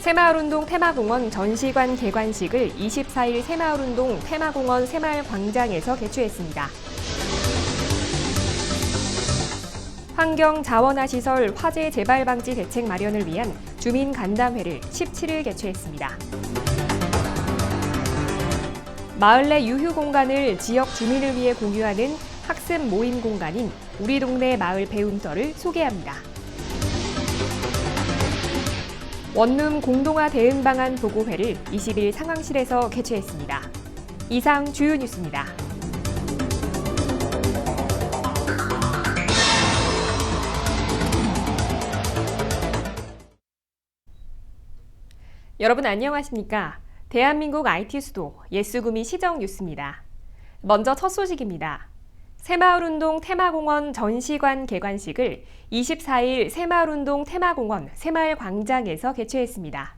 새마을운동 테마공원 전시관 개관식을 24일 새마을운동 테마공원 새마을광장에서 개최했습니다. 환경 자원화 시설 화재 재발 방지 대책 마련을 위한 주민 간담회를 17일 개최했습니다. 마을 내 유휴 공간을 지역 주민을 위해 공유하는 학습 모임 공간인 우리 동네 마을 배움터를 소개합니다. 원룸 공동화 대응 방안 보고회를 20일 상황실에서 개최했습니다. 이상 주요 뉴스입니다. 여러분 안녕하십니까? 대한민국 IT 수도 예수구미 시정 뉴스입니다. 먼저 첫 소식입니다. 새마을운동 테마공원 전시관 개관식을 24일 새마을운동 테마공원 새마을광장에서 개최했습니다.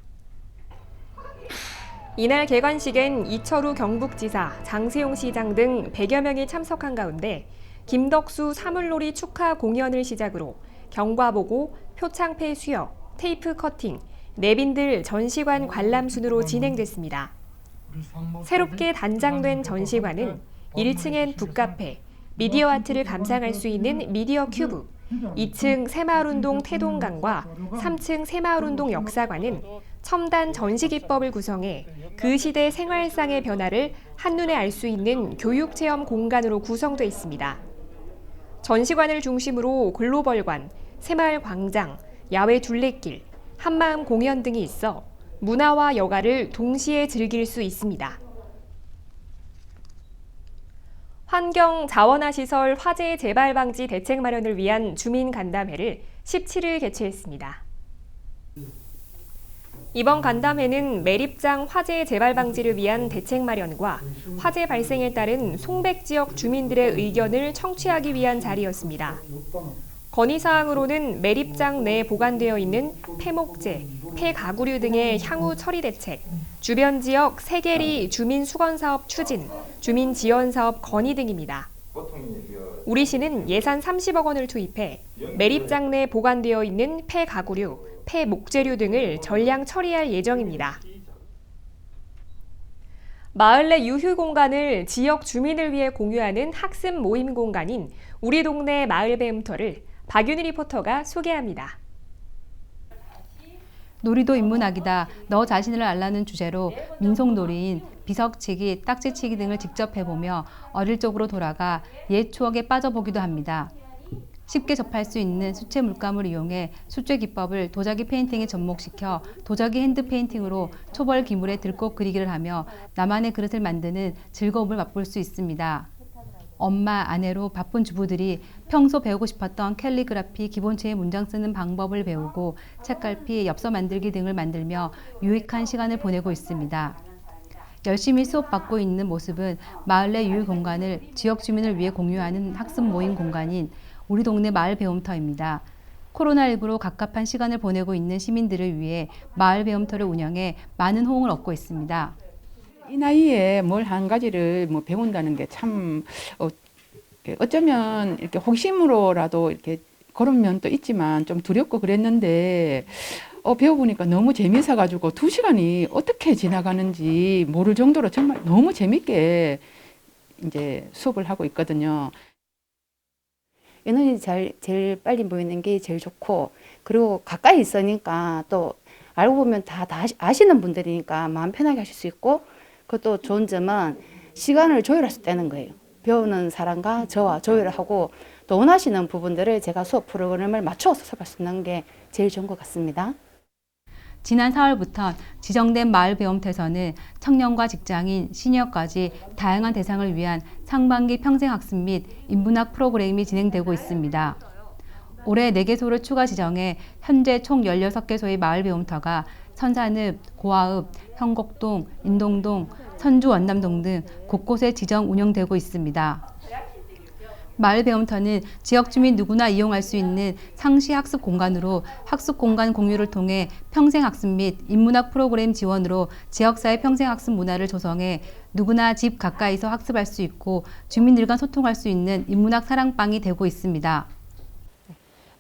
이날 개관식엔 이철우 경북지사, 장세용 시장 등 100여 명이 참석한 가운데 김덕수 사물놀이 축하 공연을 시작으로 경과보고, 표창패 수여, 테이프 커팅, 내빈들 전시관 관람 순으로 진행됐습니다. 새롭게 단장된 전시관은 1층엔 북카페, 미디어 아트를 감상할 수 있는 미디어 큐브, 2층 새마을운동 태동강과 3층 새마을운동 역사관은 첨단 전시 기법을 구성해 그 시대 생활상의 변화를 한눈에 알 수 있는 교육 체험 공간으로 구성돼 있습니다. 전시관을 중심으로 글로벌관, 새마을 광장, 야외 둘레길, 한마음 공연 등이 있어 문화와 여가를 동시에 즐길 수 있습니다. 환경 자원화 시설 화재 재발 방지 대책 마련을 위한 주민 간담회를 17일 개최했습니다. 이번 간담회는 매립장 화재 재발 방지를 위한 대책 마련과 화재 발생에 따른 송백 지역 주민들의 의견을 청취하기 위한 자리였습니다. 건의사항으로는 매립장 내에 보관되어 있는 폐목재, 폐가구류 등의 향후 처리 대책, 주변 지역 세계리 주민 수건 사업 추진, 주민 지원 사업 건의 등입니다. 우리시는 예산 30억 원을 투입해 매립장 내 보관되어 있는 폐가구류, 폐목재류 등을 전량 처리할 예정입니다. 마을 내 유휴 공간을 지역 주민을 위해 공유하는 학습 모임 공간인 우리 동네 마을 배움터를 박윤희 리포터가 소개합니다. 놀이도 인문학이다. 너 자신을 알라는 주제로 민속놀이인 비석치기, 딱지치기 등을 직접 해보며 어릴 적으로 돌아가 옛 추억에 빠져보기도 합니다. 쉽게 접할 수 있는 수채 물감을 이용해 수채 기법을 도자기 페인팅에 접목시켜 도자기 핸드 페인팅으로 초벌 기물에 들꽃 그리기를 하며 나만의 그릇을 만드는 즐거움을 맛볼 수 있습니다. 엄마, 아내로 바쁜 주부들이 평소 배우고 싶었던 캘리그라피 기본체의 문장 쓰는 방법을 배우고 책갈피, 엽서 만들기 등을 만들며 유익한 시간을 보내고 있습니다. 열심히 수업받고 있는 모습은 마을 내 유휴 공간을 지역 주민을 위해 공유하는 학습 모임 공간인 우리 동네 마을 배움터입니다. 코로나19로 갑갑한 시간을 보내고 있는 시민들을 위해 마을 배움터를 운영해 많은 호응을 얻고 있습니다. 이 나이에 뭘 한 가지를 뭐 배운다는 게참 어, 어쩌면 이렇게 호기심으로라도 이렇게 그런 면도 있지만 좀 두렵고 그랬는데 어, 배워보니까 너무 재미있어 가지고 두 시간이 어떻게 지나가는지 모를 정도로 정말 너무 재밌게 이제 수업을 하고 있거든요. 에너지 잘, 제일 빨리 모이는 게 제일 좋고, 그리고 가까이 있으니까 또 알고 보면 다, 다 아시- 아시는 분들이니까 마음 편하게 하실 수 있고, 그것도 좋은 점은 시간을 조율할 수 있다는 거예요. 배우는 사람과 저와 조율을 하고, 또 원하시는 부분들을 제가 수업 프로그램을 맞춰서 수업할 수 있는 게 제일 좋은 것 같습니다. 지난 4월부터 지정된 마을 배움터에서는 청년과 직장인, 시니어까지 다양한 대상을 위한 상반기 평생학습 및 인문학 프로그램이 진행되고 있습니다. 올해 4개소를 추가 지정해 현재 총 16개소의 마을 배움터가 선산읍, 고아읍, 형곡동, 인동동, 선주 원남동 등 곳곳에 지정 운영되고 있습니다. 마을 배움터는 지역 주민 누구나 이용할 수 있는 상시 학습 공간으로 학습 공간 공유를 통해 평생 학습 및 인문학 프로그램 지원으로 지역사회 평생 학습 문화를 조성해 누구나 집 가까이서 학습할 수 있고 주민들과 소통할 수 있는 인문학 사랑방이 되고 있습니다.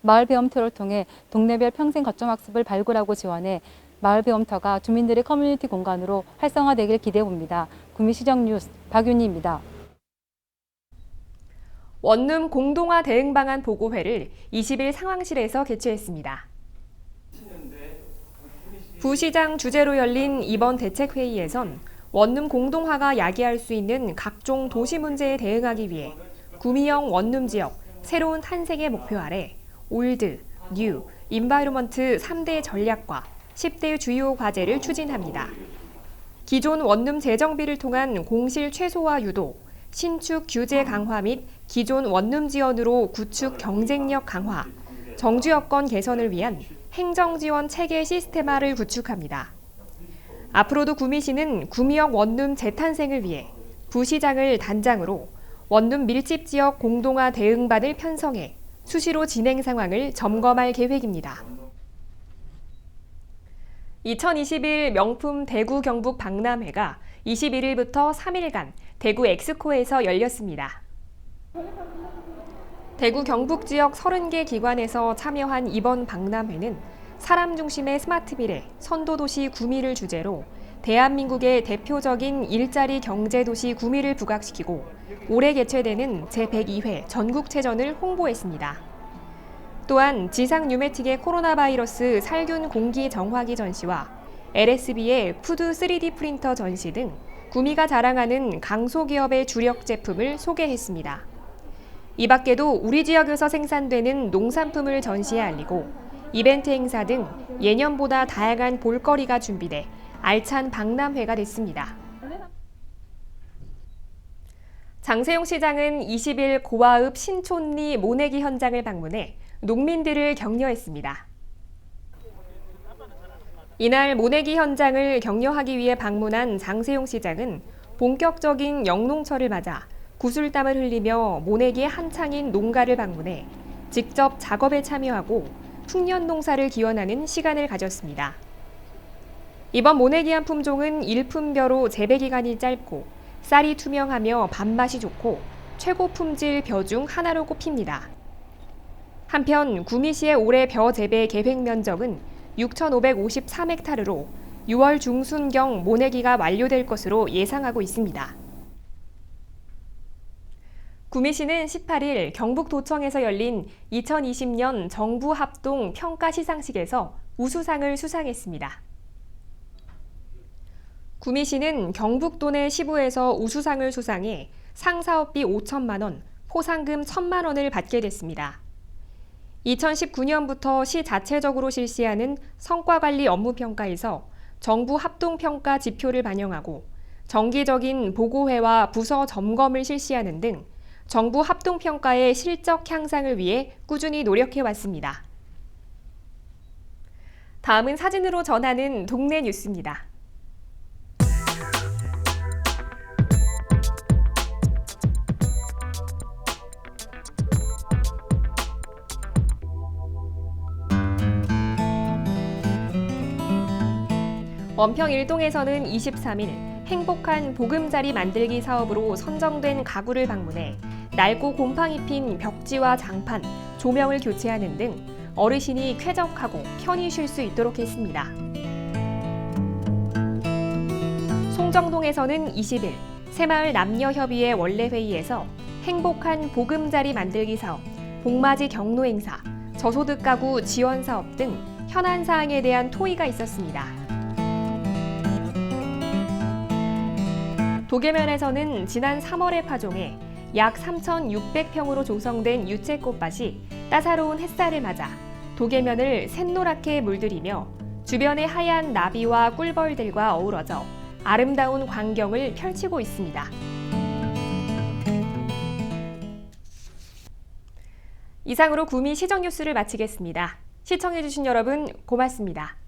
마을 배움터를 통해 동네별 평생 거점 학습을 발굴하고 지원해 마을 배움터가 주민들의 커뮤니티 공간으로 활성화되길 기대해 봅니다. 구미시정 뉴스 박윤희입니다. 원룸 공동화 대응 방안 보고회를 20일 상황실에서 개최했습니다. 부시장 주재로 열린 이번 대책회의에선 원룸 공동화가 야기할 수 있는 각종 도시 문제에 대응하기 위해 구미형 원룸 지역 새로운 탄생의 목표 아래 올드, 뉴, 인바이로먼트 3대 전략과 10대 주요 과제를 추진합니다. 기존 원룸 재정비를 통한 공실 최소화 유도, 신축 규제 강화 및 기존 원룸 지원으로 구축 경쟁력 강화, 정주 여건 개선을 위한 행정 지원 체계 시스템화를 구축합니다. 앞으로도 구미시는 구미역 원룸 재탄생을 위해 부시장을 단장으로 원룸 밀집 지역 공동화 대응반을 편성해 수시로 진행 상황을 점검할 계획입니다. 2021 명품 대구 경북 박람회가 21일부터 3일간 대구 엑스코에서 열렸습니다. 대구 경북 지역 30개 기관에서 참여한 이번 박람회는 사람 중심의 스마트 미래, 선도도시 구미를 주제로 대한민국의 대표적인 일자리 경제도시 구미를 부각시키고 올해 개최되는 제102회 전국체전을 홍보했습니다. 또한 지상 뉴메틱의 코로나 바이러스 살균 공기 정화기 전시와 LSB의 푸드 3D 프린터 전시 등 구미가 자랑하는 강소 기업의 주력 제품을 소개했습니다. 이 밖에도 우리 지역에서 생산되는 농산품을 전시에 알리고 이벤트 행사 등 예년보다 다양한 볼거리가 준비돼 알찬 박람회가 됐습니다. 장세용 시장은 20일 고아읍 신촌리 모내기 현장을 방문해 농민들을 격려했습니다. 이날 모내기 현장을 격려하기 위해 방문한 장세용 시장은 본격적인 영농철을 맞아 구슬땀을 흘리며 모내기에 한창인 농가를 방문해 직접 작업에 참여하고 풍년 농사를 기원하는 시간을 가졌습니다. 이번 모내기한 품종은 일품벼로 재배 기간이 짧고 쌀이 투명하며 밥맛이 좋고 최고 품질 벼 중 하나로 꼽힙니다. 한편 구미시의 올해 벼 재배 계획 면적은 6,553헥타르로 6월 중순경 모내기가 완료될 것으로 예상하고 있습니다. 구미시는 18일 경북도청에서 열린 2020년 정부 합동 평가 시상식에서 우수상을 수상했습니다. 구미시는 경북도 내 시부에서 우수상을 수상해 상사업비 5천만 원, 포상금 1천만 원을 받게 됐습니다. 2019년부터 시 자체적으로 실시하는 성과관리 업무평가에서 정부 합동평가 지표를 반영하고 정기적인 보고회와 부서 점검을 실시하는 등 정부 합동평가의 실적 향상을 위해 꾸준히 노력해왔습니다. 다음은 사진으로 전하는 동네 뉴스입니다. 원평 일동에서는 23일 행복한 보금자리 만들기 사업으로 선정된 가구를 방문해 낡고 곰팡이 핀 벽지와 장판, 조명을 교체하는 등 어르신이 쾌적하고 편히 쉴 수 있도록 했습니다. 송정동에서는 20일 새마을 남녀협의회 원래회의에서 행복한 보금자리 만들기 사업, 복맞이 경로 행사, 저소득 가구 지원 사업 등 현안 사항에 대한 토의가 있었습니다. 도계면에서는 지난 3월의 파종에 약 3,600평으로 조성된 유채꽃밭이 따사로운 햇살을 맞아 도계면을 샛노랗게 물들이며 주변의 하얀 나비와 꿀벌들과 어우러져 아름다운 광경을 펼치고 있습니다. 이상으로 구미 시정 뉴스를 마치겠습니다. 시청해주신 여러분 고맙습니다.